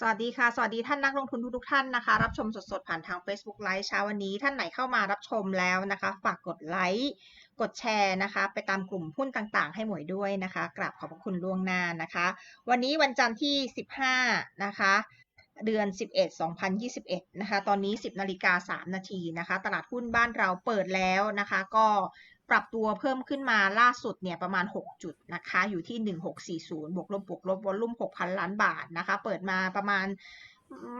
สวัสดีค่ะ สวัสดีท่านนักลงทุนทุกๆท่านนะคะ รับชมสดๆ ผ่านทาง Facebook Live เช้าวันนี้ ท่านไหนเข้ามารับชมแล้วนะคะ ฝากกดไลค์กดแชร์นะคะ ไปตามกลุ่มหุ้นต่างๆ ให้หมวยด้วยนะคะกราบขอบพระคุณล่วงหน้านะคะ วันนี้วันจันทร์ที่ 15 นะคะเดือน 11 2021 นะคะ ตอนนี้ 10 นาฬิกา 3 นาทีนะคะ ตลาดหุ้นบ้านเราเปิดแล้วนะคะ ก็ ปรับตัวเพิ่มขึ้นมาล่าสุดเนี่ยประมาณ 6 จุดนะคะ อยู่ที่ 1640 บวกลบบวกลบวอลลุ่ม 6,000 ล้านบาทนะคะ เปิดมาประมาณ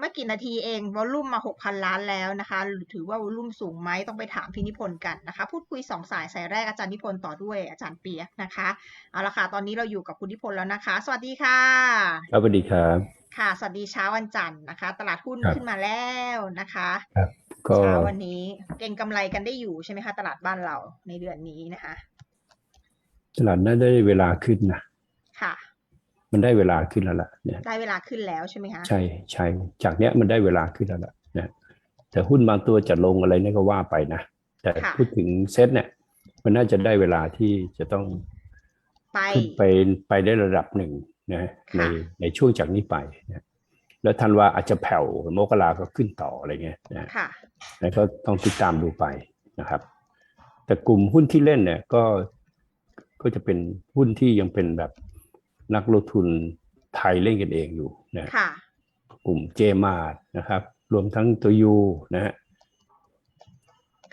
ไม่กี่นาทีเองวอลลุ่มมา 6,000 ล้านแล้วนะคะ ถือว่าวอลลุ่มสูงไหมต้องไปถามพี่นิพนธ์กันนะคะ พูดคุย 2 สายสายแรกอาจารย์นิพนธ์ต่อด้วยอาจารย์เปียกนะคะ เอาละค่ะ ตอนนี้เราอยู่กับคุณนิพนธ์แล้วนะคะ สวัสดีค่ะ ครับสวัสดีครับ ค่ะ สวัสดีเช้าวันจันทร์นะคะ ตลาดหุ้นครับขึ้นมาแล้วนะคะก็ เช้าวันนี้เก่งกำไรกันได้อยู่ใช่ไหมคะตลาดบ้านเราในเดือนนี้นะคะ ตลาดน่าได้เวลาขึ้นนะค่ะ มันได้เวลาขึ้นแล้วล่ะเนี่ยได้เวลาขึ้นแล้วใช่ไหมคะใช่ใช่จากเนี้ยมันได้เวลาขึ้นแล้วล่ะนะแต่หุ้นบางตัวจะลงอะไรเนี่ยก็ว่าไปนะแต่ค่ะพูดถึงเซ็ตเนี่ย มันน่าจะได้เวลาที่จะต้องไปขึ้นไปไปได้ระดับหนึ่งนะในค่ะในช่วงจากนี้ไปนะ แล้วทันว่าอาจจะแผ่วมกราก็ขึ้นต่ออะไรเงี้ยนะค่ะแล้วก็ต้องติดตามดูไปนะครับ แต่กลุ่มหุ้นที่เล่นเนี่ยก็ก็จะเป็นหุ้นที่ยังเป็นแบบนักลงทุนไทยเล่นกันเองอยู่นะค่ะกลุ่มเจมาร์นะครับ รวมทั้งตัวยูนะฮะ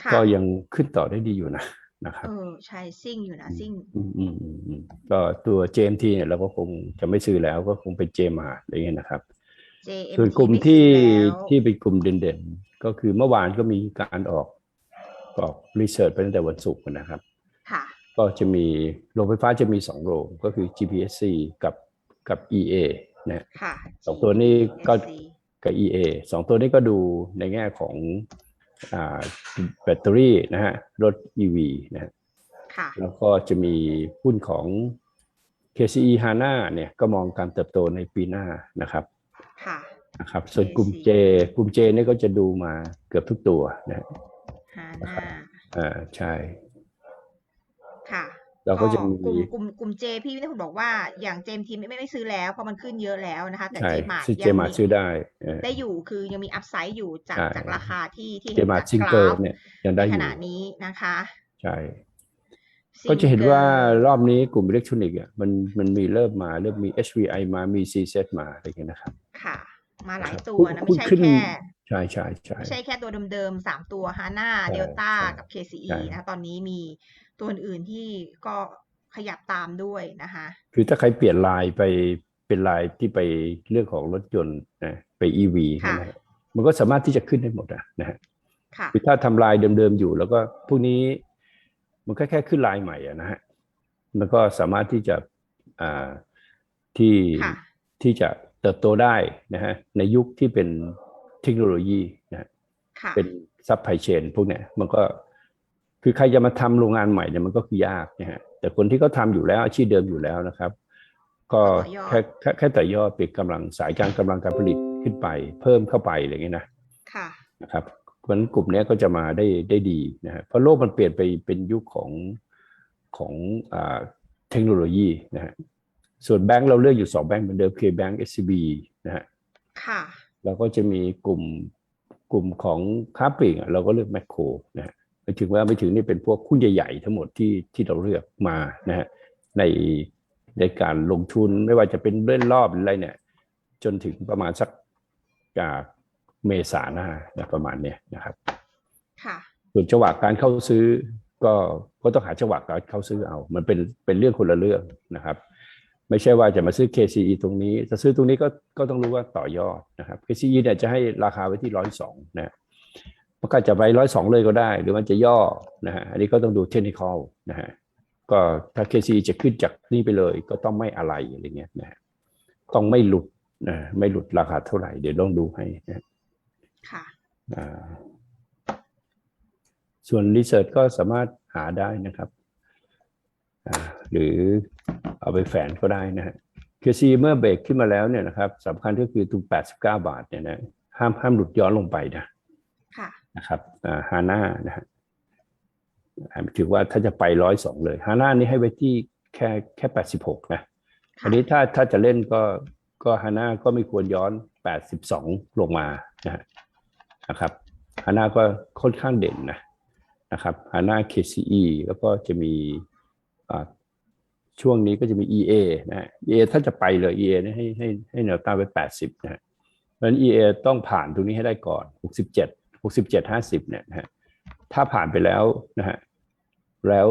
ค่ะก็ยังขึ้นต่อได้ดีอยู่นะนะครับเออใช่ซิ่งอยู่นะซิ่งอืมอืมอืมอืมก็ตัว JMT เนี่ยเราก็คงจะไม่ซื้อแล้วก็คงเป็นเจมาร์อะไรเงี้ยนะครับ JMT ส่วนกลุ่มไม่ที่ซื้อแล้วที่เป็นกลุ่มเด่นๆ ก็คือเมื่อวานก็มีการออกออกรีเสิร์ชไปตั้งแต่วันศุกร์นะครับ ค่ะ ก็จะมีโรงไฟฟ้าจะมีสองโรงก็คือ GPSC กับกับ EA นะค่ะสองตัวนี้ก็ GSC กับ EA สองตัวนี้ก็ดูในแง่ของอ่าแบตเตอรี่นะฮะรถ EV นะฮะค่ะแล้วก็จะมีหุ้นของ KCE HANA เนี่ยก็มองการเติบโตในปีหน้านะครับ ค่ะนะครับ ส่วนกลุ่ม KCE J กลุ่ม J เนี่ยก็จะดูมาเกือบทุกตัวนะฮะฮาน่าอ่าใช่ ค่ะ เราก็จะมีกลุ่มกลุ่มกลุ่ม J พี่วิทยาคุณบอกว่าอย่าง JMT ไม่ไม่ไม่ซื้อแล้วเพราะมันขึ้นเยอะแล้วนะคะ แต่ใช่ J Mart ซื้อยั J งมามีซื้อได้เออได้อยู่คือยังมีอัพไซด์อยู่จากใช่จากราคาที่ที่ J มาจากซิงกเกิลราฟเนี่ยยังได้ในอขยู่ณะนี้นะคะ ใช่ ก็จะเห็นว่า Singer รอบนี้กลุ่มอิเล็กทรอนิกส์อะมันมันมีเริ่มมาเริ่มมี HVI มามี CZ มาอะไรอย่างเงี้ยนะครับ ค่ะ มาหลายครับตัวนะหุ้ไม่นใช่ขึ้นแค่ใช่ใช่ใช่ไม่ใช่แค่ตัวเดิมๆสามตัวฮาน่าใช่เดลต้าใช่กับ KCE ใช่นะคะตอนนี้มีตัวอื่นๆที่ก็ขยับตามด้วยนะคะ คือถ้าใครเปลี่ยนลายไปเป็นลายที่ไปเรื่องของรถยนต์นะไป EV ค่ะนะฮะมันก็สามารถที่จะขึ้นได้หมดอะนะฮะค่ะคือถ้าทำลายเดิมๆอยู่ แล้วก็พวกนี้ มันก็แค่ขึ้นลายใหม่อะนะฮะมันก็สามารถที่จะอ่าที่ค่ะที่จะเติบโตได้นะฮะในยุคที่เป็นเทคโนโลยีนะฮะค่ะเป็นซัพพลายเชนพวกเนี้ยมันก็คือใครจะมาทำโรงงานใหม่เนี่ยมันก็คือยากนะฮะแต่คนที่เขาทำอยู่แล้วอาชีพเดิมอยู่แล้วนะครับ ก็ต่อยอดแค่แค่แค่แต่อยอดเปลี่ยนกำลังสายการกำลังการผลิตขึ้นไป เพิ่มเข้าไปอะไรอย่างเงี้ยนะค่ะนะครับ เพราะฉะนั้นกลุ่มเนี้ยก็จะมาได้ได้ดีนะฮะเพราะโลกมันเปลี่ยนไปเป็นยุคของของอ่าเทคโนโลยีนะฮะส่วนแบงก์เราเลือกอยู่สองแบงก์เหมือนเดิมคือแบงก์ SCB นะฮะค่ะแล้วก็จะมีกลุ่มกลุ่มของค้าปลีกอะเราก็เลือกแมคโครนะฮะไปถึงว่าไปถึงนี่เป็นพวกหุ้นใหญ่ๆทั้งหมดที่ที่เราเลือกมานะฮะในในการลงทุนไม่ว่าจะเป็นเล่นรอบหรืออะไรเนี่ย จนถึงประมาณสักจาก เมษาหน้านะประมาณเนี้ยนะครับค่ะส่วนจังหวะการเข้าซื้อก็ก็ต้องหาจังหวะการเข้าซื้อเอา มันเป็นเป็นเรื่องคนละเรื่องนะครับ ไม่ใช่ว่าจะมาซื้อ KCE ตรงนี้จะซื้อตรงนี้ก็ก็ต้องรู้ว่าต่อยอดนะครับ KCE เนี่ยจะให้ราคาไว้ที่ร้อยสองนะมันก็จะไปร้อยสองเลยก็ได้ หรือมันจะย่อนะฮะอันนี้ก็ต้องดูเทคนิคอลนะฮะก็ถ้า KCE จะขึ้นจากนี่ไปเลย ก็ต้องไม่อะไรอะไรเงี้ยนะฮะต้องไม่หลุดนะไม่หลุดราคาเท่าไหร่เดี๋ยวต้องดูให้นะ ค่ะอ่าส่วนรีเสิร์ชก็สามารถหาได้นะครับอ่าหรือเอาไปแฝนก็ได้นะฮะคือซีเมื่อเบรกขึ้นมาแล้วเนี่ยนะครับสำคัญก็คือตรง89 บาทเนี่ยนะห้ามห้ามหลุดย้อนลงไปนะค่ะนะครับอ่าฮาน่านะฮะอ่าถือว่าถ้าจะไปร้อยสองเลยฮาน่านี่ให้ไว้ที่แค่แค่86นะค่ะอันนี้ถ้าถ้าจะเล่นก็ก็ฮาน่าก็ไม่ควรย้อน82ลงมานะฮะ นะครับฮาน่าก็ค่อนข้างเด่นนะนะครับฮาน่า KCE แล้วก็จะมีอ่าช่วงนี้ก็จะมี EA นะฮะ EA ถ้าจะไปเลย EA เนี่ยให้ให้ให้แนวต้านไว้ 80 นะฮะเพราะฉะนั้น EA ต้องผ่านตรงนี้ให้ได้ก่อน 67 67 50 เนี่ยนะฮะถ้าผ่านไปแล้วนะฮะแล้ว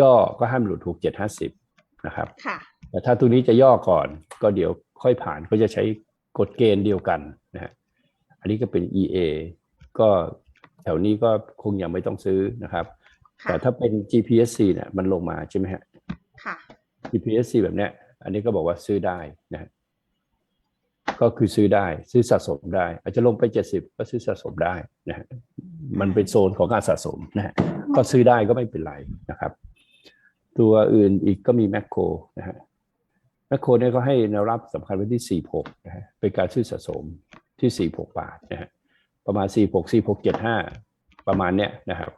ย่อก็ห้ามหลุด 67 50 นะครับค่ะแต่ถ้าตัวนี้จะย่อก่อนก็เดี๋ยวค่อยผ่านก็จะใช้กฎเกณฑ์เดียวกันนะฮะ อันนี้ก็เป็น EA ก็แถวนี้ก็คงยังไม่ต้องซื้อนะครับค่ะแต่ถ้าเป็น GPSC เนี่ยมันลงมาใช่ไหมฮะค่ะ GPSC แบบเนี้ย อันนี้ก็บอกว่าซื้อได้นะฮะก็คือซื้อได้ซื้อสะสมได้ อาจจะลงไป70ก็ซื้อสะสมได้นะฮะมันเป็นโซนของการสะสมนะฮะก็ซื้อได้ก็ไม่เป็นไรนะครับ ตัวอื่นอีกก็มีแมคโครนะฮะแมคโครเนี่ยก็ให้แนวรับสำคัญไว้ที่46นะฮะเป็นการซื้อสะสม ที่46บาทนะฮะประมาณ46 46 75ประมาณเนี้ยนะครับ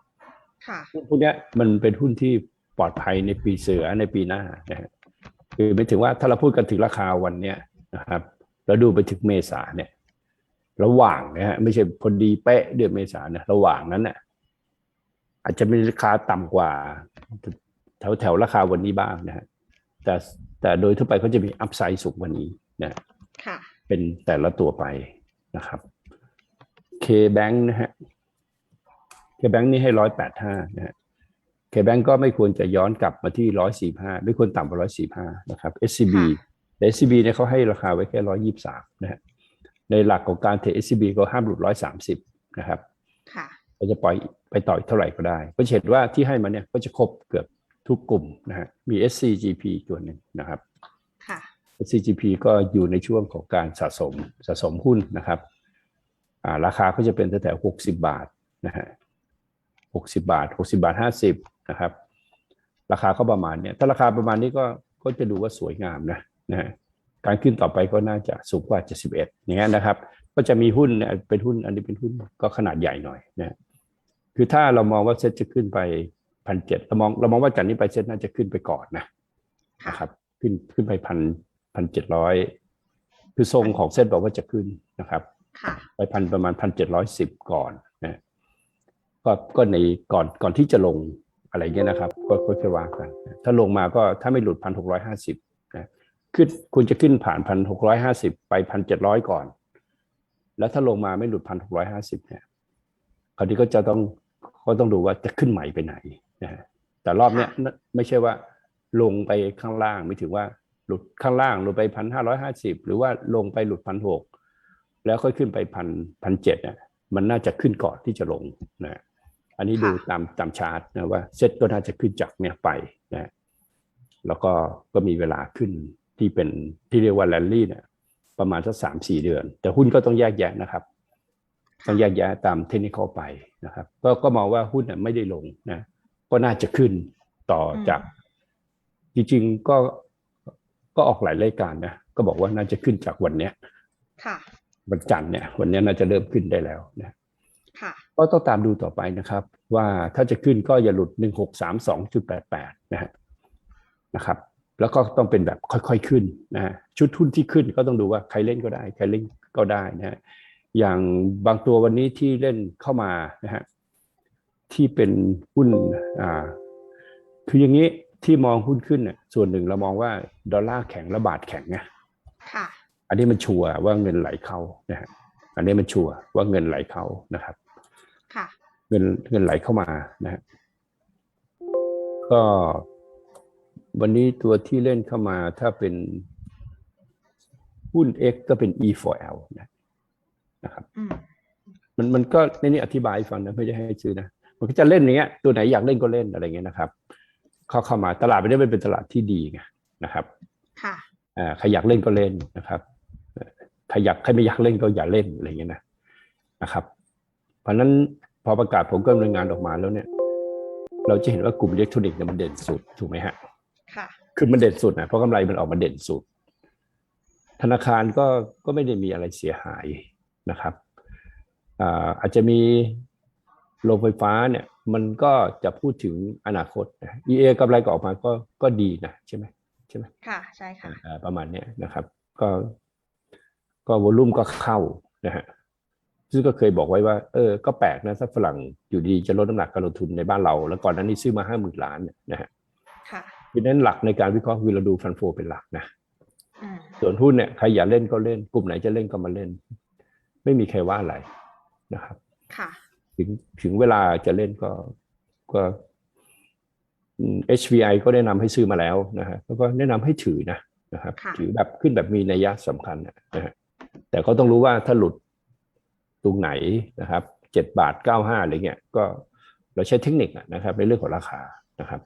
ค่ะหุ้นพวกเนี้ยมันเป็นหุ้นที่ปลอดภัยในปีเสือในปีหน้านะฮะคือไม่ถึงว่าถ้าเราพูดกันถึงราคาวันเนี้ยนะครับแล้วดูไปถึงเมษาเนี่ย ระหว่างนะฮะไม่ใช่พอดีเป๊ะเดือนเมษาเนี่ยระหว่างนั้นน่ะอาจจะมีราคาต่ำกว่า แถวแถวราคาวันนี้บ้างนะฮะแต่แต่โดยทั่วไปเขาจะมีอัพไซด์สูงกว่านี้นะค่ะเป็นแต่ละตัวไป นะครับ K-Bank นะฮะ K-Bank นี่ให้ร้อยแปดห้านะฮะ K-Bank ก็ไม่ควรจะย้อนกลับมาที่ร้อยสี่ห้าไม่ควรต่ำกว่าร้อยสี่ห้านะครับ SCB แต่ SCB เนี่ยเขาให้ราคาไว้แค่ร้อยยี่สามนะฮะในหลักของการเทรด SCB ก็ห้ามหลุดร้อยสามสิบนะครับค่ะก็จะปล่อยไปต่ออีกเท่าไหร่ก็ได้ก็จะเห็นว่าที่ให้มาเนี่ยก็จะครบเกือบทุกกลุ่มนะฮะมี SCGP ตัวหนึ่งนะครับ CGP ก็อยู่ในช่วงของการสะสมสะสมหุ้นนะครับาราคาก็จะเป็นตั้งแต่หกสิบาทนะฮะหกสิบาทหกสิบาทห้าสิบนะครับ ราคาก็ประมาณเนี้ยถ้าราคาประมาณนี้ก็ก็จะดูว่าสวยงามนะนะฮะการขึ้นต่อไปก็น่าจะสูงกว่า71อย่างเงี้ยนะครับ ก็จะมีหุ้นเนี่ยเป็นหุ้นอันนี้เป็นหุ้นก็ขนาดใหญ่หน่อยนะคือถ้าเรามองว่าเซ็ตจะขึ้นไปพันเจ็ดเรามองเรามองว่าจากนี้ไปเซ็ตน่าจะขึ้นไปก่อนนะนะครับ ขึ้นขึ้นไปพัน พันเจ็ดร้อยคือทรงของเส้นบอกว่าจะขึ้นนะครับค่ะไปพันประมาณพันเจ็ดร้อยสิบก่อนนะก็ก็ในก่อนก่อนที่จะลงอะไรเงี้ยนะครับ ก็ก็จะว่ากัน ถ้าลงมาก็ถ้าไม่หลุดพันหกร้อยห้าสิบนะขึ้นคุณจะขึ้นผ่านพันหกร้อยห้าสิบไปพันเจ็ดร้อยก่อน แล้วถ้าลงมาไม่หลุดพันหกร้อยห้าสิบเนี่ยคราวนี้ก็จะต้องก็ต้องดูว่าจะขึ้นใหม่ไปไหนนะฮะแต่รอบเนี้ยไม่ใช่ว่าลงไปข้างล่างไม่ถึงว่า หลุดข้างล่างลงไปพันห้าร้อยห้าสิบหรือว่าลงไปหลุดพันหกแล้วค่อยขึ้นไปพันพันเจ็ดเนี่ยมันน่าจะขึ้นก่อนที่จะลงนะอันนี้ดูตามตามชาร์ตนะว่าเซ็ตก็น่าจะขึ้นจากเนี่ยไปนะแล้วก็ก็มีเวลาขึ้นที่เป็นที่เรียกว่าแรลลี่เนี่ยประมาณสักสามสี่เดือน แต่หุ้นก็ต้องแยกแยะนะครับ ต้องแยกแยะตามเทคนิคไปนะครับ ก็ก็มองว่าหุ้นน่ะไม่ได้ลงนะ ก็น่าจะขึ้นต่อจาก จริงๆก็ ก็ออกหลายรายการนะก็บอกว่าน่าจะขึ้นจากวันเนี้ยค่ะวันจันทร์เนี่ยวันเนี้ยน่าจะเริ่มขึ้นได้แล้วนะค่ะก็ต้องตามดูต่อไปนะครับ ว่าถ้าจะขึ้นก็อย่าหลุดหนึ่งหกสามสองจุดแปดแปดนะฮะนะครับ แล้วก็ต้องเป็นแบบค่อยๆขึ้นนะฮะชุดทุนที่ขึ้นก็ต้องดูว่าใครเล่นก็ได้ ใครเล่นก็ได้นะฮะอย่างบางตัววันนี้ที่เล่นเข้ามานะฮะที่เป็นหุ้นอ่าคืออย่างนี้ ที่มองหุ้นขึ้นเนี่ยส่วนหนึ่งเรามองว่าดอลลาร์แข็งและบาทแข็งไงค่ะอันนี้มันชัวร์ว่าเงินไหลเข้านะฮะอันนี้มันชัวร์ว่าเงินไหลเข้านะครับค่ะเงินเงินไหลเข้ามานะฮะก็วันนี้ตัวที่เล่นเข้ามาถ้าเป็นหุ้น X ก็เป็น E4L นะนะครับอืมมันมันก็ในนี้อธิบายให้ฟังนะไม่ได้ให้ซื้อนะมันก็จะเล่นอย่างเงี้ยตัวไหนอยากเล่นก็เล่นอะไรเงี้ยนะครับ เข้าเข้ามาตลาดไม่ได้เป็นตลาดที่ดีไงนะครับ ค่ะอ่าใครอยากเล่นก็เล่นนะครับเอ่อใครอยากใครไม่อยากเล่นก็อย่าเล่นอะไรเงี้ยนะนะครับ เพราะฉะนั้นพอประกาศผลการดำเนินงานออกมาแล้วเนี่ย เราจะเห็นว่ากลุ่มอิเล็กทรอนิกส์เนี่ยมันเด่นสุดถูกไหมฮะค่ะคือมันเด่นสุดนะเพราะกำไรมันออกมาเด่นสุด ธนาคารก็ก็ไม่ได้มีอะไรเสียหายนะครับอ่าอาจจะมีโรงไฟฟ้าเนี่ย มันก็จะพูดถึงอนาคตนะ EA กำไรก็ออกมาก็ก็ดีนะใช่ไหมใช่ไหมค่ะใช่ค่ะอ่าประมาณเนี้ยนะครับ ก็ก็วอลลุ่มก็เข้านะฮะซึ่งก็เคยบอกไว้ว่า เออ ก็แปลกนะถ้าฝรั่งอยู่ดีจะลดน้ำหนักการลงทุนในบ้านเรา แล้วก่อนหนั้นนี่ซื้อมาห้าหมื่นล้านเนี่ยนะฮะค่ะเพราะฉะนั้นหลักในการวิเคราะห์คือเราดูฟันโฟเป็นหลักนะอืมส่วนหุ้นเนี่ยใครอยากเล่นก็เล่น กลุ่มไหนจะเล่นก็มาเล่น ไม่มีใครว่าอะไรนะครับ ค่ะ ถึงถึงเวลาจะเล่นก็ก็อืม HVI ก็แนะนำให้ซื้อมาแล้วนะฮะแล้วก็แนะนำให้ถือนะนะครับค่ะถือแบบขึ้นแบบมีนัยยะสำคัญนะนะฮะแต่ก็ต้องรู้ว่าถ้าหลุดตรงไหนนะครับเจ็ดบาทเก้าห้าอะไรเงี้ยก็เราใช้เทคนิคอะนะครับ ในเรื่องของราคานะครับ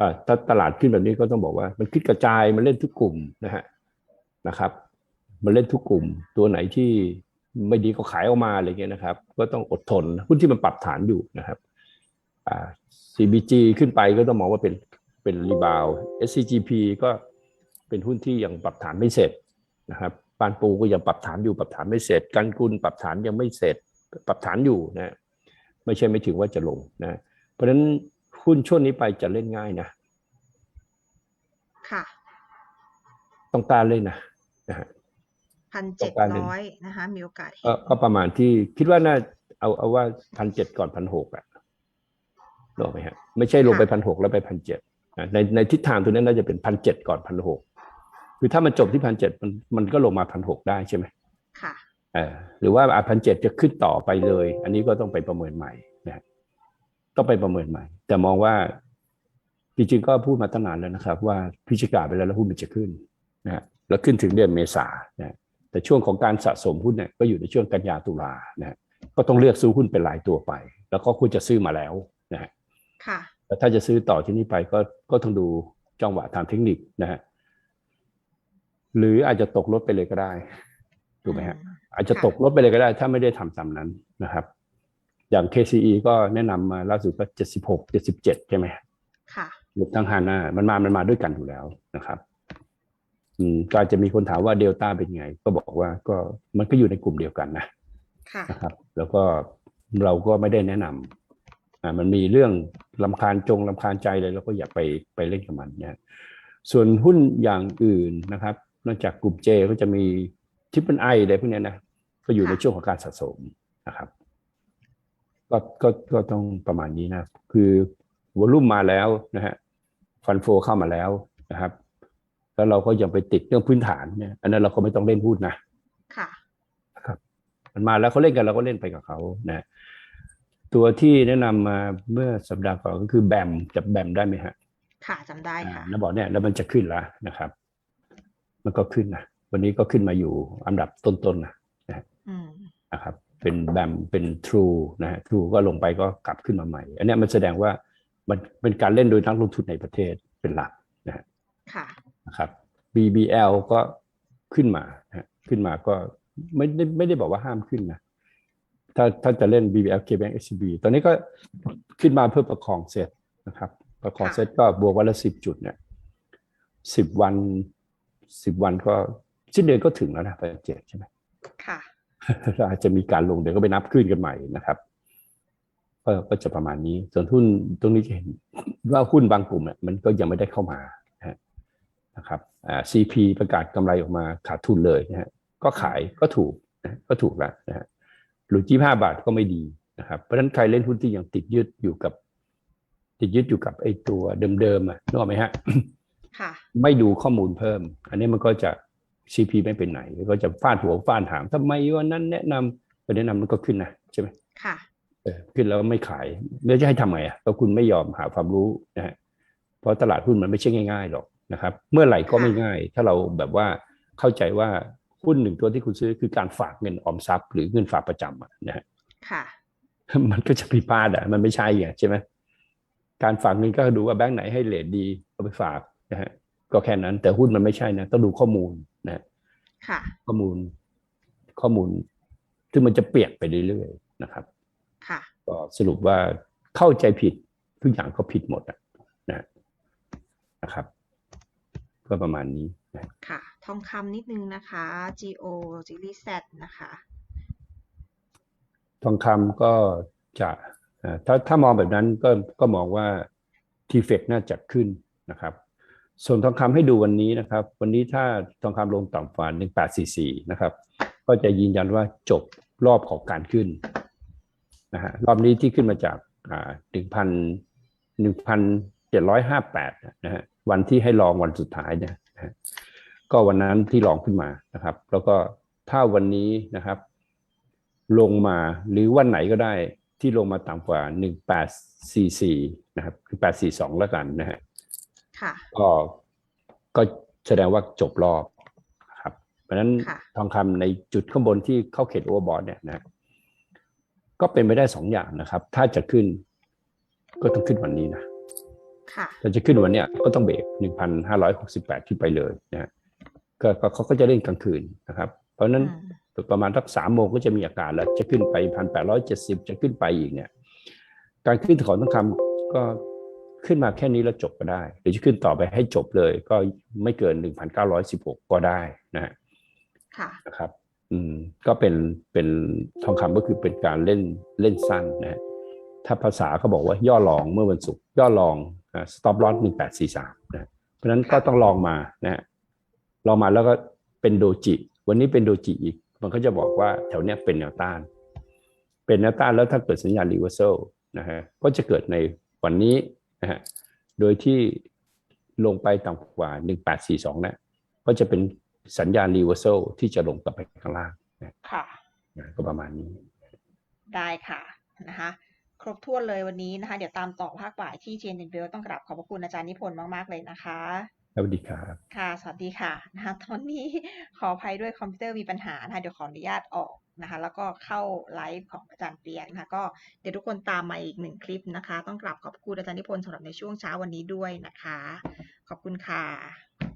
อ่าถ้าตลาดขึ้นแบบนี้ก็ต้องบอกว่า มันขึ้นกระจายมันเล่นทุกกลุ่มนะฮะนะครับ มันเล่นทุกกลุ่มตัวไหนที่ ไม่ดีก็ขายออกมาอะไรเงี้ยนะครับ ก็ต้องอดทนหุ้นที่มันปรับฐานอยู่นะครับอ่า CBG ขึ้นไปก็ต้องมองว่าเป็นเป็นรีบาว SCGP ก็เป็นหุ้นที่ยังปรับฐานไม่เสร็จนะครับปานปูก็ยังปรับฐานอยู่ปรับฐานไม่เสร็จ กันกุลปรับฐานยังไม่เสร็จ ปรับฐานอยู่นะไม่ใช่ไม่ถึงว่าจะลงนะเพราะฉะนั้นหุ้นช่วงนี้ไปจะเล่นง่ายนะค่ะ ต้องกล้ารเล่นนะนะฮะ พันต้เจ็อดงการเล่นร้อยนะคะ มีโอกาสเห็ก็นก็ประมาณที่คิดว่าน่าเอาเอาว่าพันเจ็ดก่อนพันหกอะรู้ไหมฮะ ไม่ใช่ลงไปพันหกแล้วไปพันเจ็ดในในทิศทางตัวนั้นน่าจะเป็นพันเจ็ดก่อนพันหกคือถ้ามันจบที่พันเจ็ดมันมันก็ลงมาพันหกได้ใช่ไหมค่ะเออหรือว่าพันเจ็ดจะขึ้นต่อไปเลย อันนี้ก็ต้องไปประเมินใหม่นะฮะต้องไปประเมินใหม่ แต่มองว่าจริงๆก็พูดมาตั้งนานแล้วนะครับ ว่าพิจิกาไปแล้วแล้วหุ้นมันจะขึ้นนะฮะแล้วขึ้นถึงเดือนเมษานะฮะ แต่ช่วงของการสะสมหุ้นเนี่ยก็อยู่ในช่วงกันยาตุลานะฮะก็ต้องเลือกซื้อหุ้นเป็นรายตัวไป แล้วก็ควรจะซื้อมาแล้วนะฮะค่ะแต่ถ้าจะซื้อต่อที่นี่ไปก็ก็ต้องดูจังหวะทางเทคนิคนะฮะหรืออาจจะตกรถไปเลยก็ได้ถูกไหมฮะอืมอาจจะค่ะตกรถไปเลยก็ได้ ถ้าไม่ได้ทำตามนั้นนะครับ อย่าง KCE ก็แนะนำมาล่าสุดก็76 77ใช่ไหมค่ะรวมทั้งฮาน่ามันมามันมาด้วยกันอยู่แล้วนะครับอืม ก็อาจจะมีคนถามว่าเดลต้าเป็นไง ก็บอกว่าก็มันก็อยู่ในกลุ่มเดียวกันนะค่ะนะครับ แล้วก็เราก็ไม่ได้แนะนำอ่ามันมีเรื่องลำคาญจงลำคาญใจเลยเราก็อย่าไปไปเล่นกับมันนะส่วนหุ้นอย่างอื่นนะครับ นอกจากกลุ่มเจก็จะมีทิปเปิลไออะไรพวกเนี้ยนะก็อยู่ในค่ะช่วงของการสะสมนะครับก็ก็ก็ต้องประมาณนี้นะ คือวอลุ่มมาแล้วนะฮะฟันโฟเข้ามาแล้วนะครับ แล้วเราก็ยังไปติดเรื่องพื้นฐานเนี่ยอันนั้นเราก็ไม่ต้องเล่นหุ้นนะค่ะมันมาแล้วเขาเล่นกันเราก็เล่นไปกับเขานะตัวที่แนะนำมาเมื่อสัปดาห์ก่อนก็คือแบมจับแบมได้ไหมฮะ ค่ะจำได้ค่ะอ่าแล้วบอกเนี่ยแล้วมันจะขึ้นแล้วนะครับ มันก็ขึ้นนะวันนี้ก็ขึ้นมาอยู่อันดับต้นๆนะอืมนะครับ เป็นแบมเป็น True นะฮะ True ก็ลงไปก็กลับขึ้นมาใหม่ อันเนี้ยมันแสดงว่ามันเป็นการเล่นโดยนักลงทุนในประเทศเป็นหลักนะฮะค่ะ นะครับ BBL ก็ขึ้นมานะฮะขึ้นมาก็ไม่ได้ไม่ได้บอกว่าห้ามขึ้นนะถ้าถ้าจะเล่น BBL KBank SCB ตอนนี้ก็ขึ้นมาเพื่อประคองเซตนะครับ ประคองค่ะเซตก็บวกวันละสิบจุดเนี่ยสิบวันสิบวันก็สิ้นเดือนก็ถึงแล้วนะพันเจ็ดใช่ไหมค่ะเราอาจจะมีการลงเดี๋ยวก็ไปนับขึ้นกันใหม่นะครับก็ก็จะประมาณนี้ ส่วนหุ้นตรงนี้จะเห็นว่าหุ้นบางกลุ่มเนี่ยมันก็ยังไม่ได้เข้ามา นะฮะนะครับอ่า CP ประกาศกำไรออกมาขาดทุนเลยนะฮะก็ขายก็ถูกนะก็ถูกแล้วนะฮะหรือยี่ห้าบาทก็ไม่ดีนะครับเพราะฉะนั้นใครเล่นหุ้นที่ยังติดยึดอยู่กับ ติดยึดอยู่กับไอ้ตัวเดิมๆอะนึกออกไหมฮะค่ะ ไม่ดูข้อมูลเพิ่ม อันนี้มันก็จะ CP ไม่เป็นไหน ก็จะฟาดหัวฟาดหางทำไมวันนั้นแนะนำไปแนะนำมันก็ขึ้นนะใช่ไหมค่ะเออขึ้นแล้วไม่ขายแล้วจะให้ทำไงอะก็คุณไม่ยอมหาความรู้นะฮะเพราะตลาดหุ้นมันไม่ใช่ง่ายๆหรอก นะครับ เมื่อไหร่ก็ไม่ง่าย ถ้าเราแบบว่าเข้าใจว่าหุ้นหนึ่งตัวที่คุณซื้อคือการฝากเงินออมทรัพย์ หรือเงินฝากประจำอะนะฮะค่ะ มันก็จะผิดพลาดอะ มันไม่ใช่ไงใช่ไหมการฝากเงินก็ดูว่าแบงค์ไหนให้เลทดีก็ไปฝากนะฮะก็แค่นั้น แต่หุ้นมันไม่ใช่นะต้องดูข้อมูลนะค่ะ ข้อมูลข้อมูลซึ่งมันจะเปลี่ยนไปเรื่อยๆนะครับ ค่ะ ก็สรุปว่าเข้าใจผิดทุกอย่างก็ผิดหมดอะนะนะครับ ก็ประมาณนี้นะค่ะ ทองคำนิดนึงนะคะ GO Series Z นะคะ ทองคำก็จะเอ่อถ้าถ้ามองแบบนั้นก็ก็มองว่าทีเฟกน่าจะขึ้นนะครับ ส่วนทองคำให้ดูวันนี้นะครับ วันนี้ถ้าทองคำลงต่ำกว่า1844 นะครับ ก็จะยืนยันว่าจบรอบของการขึ้นนะฮะรอบนี้ที่ขึ้นมาจากอ่า1,000 1,758นะฮะ วันที่ให้ลองวันสุดท้ายเนี่ยนะฮะก็วันนั้นที่ลองขึ้นมานะครับ แล้วก็ถ้าวันนี้นะครับ ลงมาหรือวันไหนก็ได้ที่ลงมาต่ำกว่า 1844 นะครับคือ842 แล้วกันนะฮะค่ะก็ก็แสดงว่าจบรอบครับ เพราะฉะนั้นค่ะทองคำในจุดข้างบนที่เข้าเขตโอเวอร์บอทเนี่ยนะก็เป็นไปได้สองอย่างนะครับ ถ้าจะขึ้นก็ต้องขึ้นวันนี้นะค่ะ ถ้าจะขึ้นวันเนี้ยก็ต้องเบรกหนึ่งพันห้าร้อยหกสิบแปดขึ้นไปเลยนะฮะก็ก็เขาก็จะเล่นกลางคืนนะครับ เพราะฉะนั้นอืมประมาณสักสามโมงก็จะมีอาการแล้วจะขึ้นไปพันแปดร้อยเจ็ดสิบจะขึ้นไปอีกเนี่ย การขึ้นของทองคำก็ขึ้นมาแค่นี้แล้วจบก็ได้ หรือจะขึ้นต่อไปให้จบเลยก็ไม่เกินหนึ่งพันเก้าร้อยสิบหกก็ได้นะฮะค่ะนะครับ อืมก็เป็นเป็นทองคำก็คือเป็นการเล่นเล่นสั้นนะฮะถ้าภาษาเขาบอกว่าย่อลองเมื่อวันศุกร์ย่อลอง อ่า stop loss หนึ่งแปดสี่สามนะเพราะฉะนั้นก็ต้องลองมานะฮะลองมาแล้วก็เป็นโดจิ วันนี้เป็นโดจิอีก มันก็จะบอกว่าแถวเนี้ยเป็นแนวต้าน เป็นแนวต้านแล้วถ้าเกิดสัญญาณรีเวอร์ a l นะฮะก็จะเกิดในวันนี้นะฮะโดยที่ลงไปต่ำกว่า 1842เนี่ยก็จะเป็นสัญญาณรีเวอร์ a l ที่จะลงกลับไปข้างล่างนะค่ะนะก็ประมาณนี้ ได้ค่ะนะคะ ครบถ้วนเลยวันนี้นะคะ เดี๋ยวตามต่อภาคบ่ายที่เจนเดนเบลต้องกราบขอบพระคุณอาจารย์นิพนธ์มาก ๆ เลยนะคะสวัสดีครับค่ะ สวัสดีค่ะนะคะตอนนี้ขออภัยด้วยคอมพิวเตอร์มีปัญหานะคะเดี๋ยวขออนุญาตออกนะคะ แล้วก็เข้าไลฟ์ของอาจารย์เปียกนะคะ ก็เดี๋ยวทุกคนตามมาอีกหนึ่งคลิปนะคะ ต้องกราบขอบคุณอาจารย์นิพนธ์สำหรับในช่วงเช้าวันนี้ด้วยนะคะ ขอบคุณค่ะ